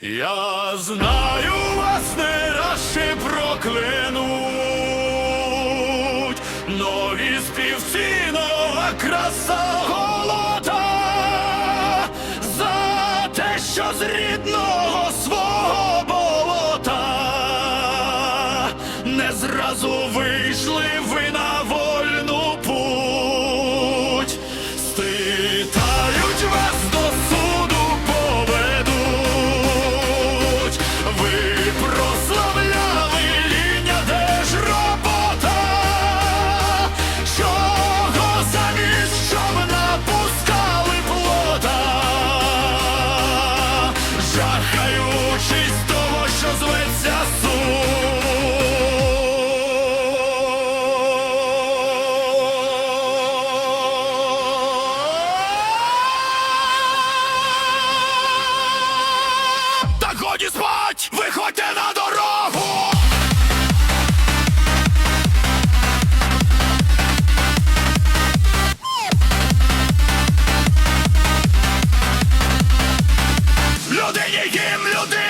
Я знаю, вас не раз ще проклянуть, нові співці, нова краса голота, за те, що з рідного свого болота. Не зразу вийшли ви на вольну жахаючись того, що зветься. Та годі спать, виходьте на дорогу. Людині їм людина.